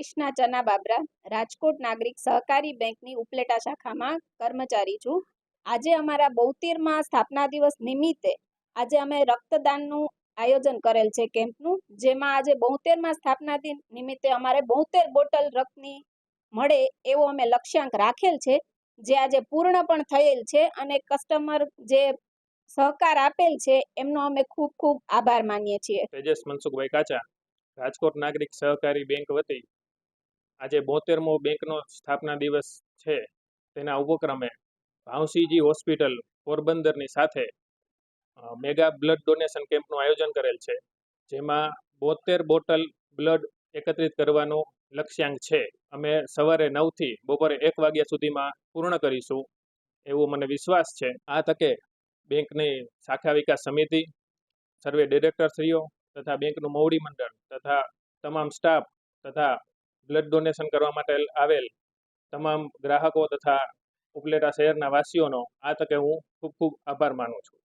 ક્રિષ્ના ચના બાબરા, રાજકોટ નાગરિક સહકારી બેંકની ઉપલેટા શાખામાં કર્મચારી છું. આજે અમારા બોતેરમાં સ્થાપના દિવસ નિમિત્તે આજે અમે રક્તદાનનું આયોજન કરેલ છે કેમ્પનું, જેમાં આજે બોતેરમાં સ્થાપના દિન નિમિત્તે અમારે બોતેર બોટલ રક્તની મળે એવો અમે લક્ષ્યાંક રાખેલ છે, જે આજે પૂર્ણ પણ થયેલ છે અને કસ્ટમર જે સહકાર આપેલ છે એમનો અમે ખૂબ ખૂબ આભાર માનીએ છીએ. તેજસ મનસુખભાઈ કાચા, રાજકોટ નાગરિક સહકારી બેંક વતી આજે બોતેરમો બેંકનો સ્થાપના દિવસ છે. તેના ઉપક્રમે ભાવસીજી હોસ્પિટલ પોરબંદરની સાથે મેગા બ્લડ ડોનેશન કેમ્પનું આયોજન કરેલ છે, જેમાં બોતેર બોટલ બ્લડ એકત્રિત કરવાનું લક્ષ્યાંક છે. અમે સવારે નવથી બપોરે એક વાગ્યા સુધીમાં પૂર્ણ કરીશું, એવો મને વિશ્વાસ છે. આ તકે બેંકની શાખા વિકાસ સમિતિ, સર્વે ડિરેક્ટરશ્રીઓ તથા બેંકનું મોવડી મંડળ તથા તમામ સ્ટાફ તથા બ્લડ ડોનેશન કરવા માટે આવેલ તમામ ગ્રાહકો તથા ઉપલેટા શહેરના વાસીઓનો આ તકે હું ખૂબ ખૂબ આભાર માનું છું.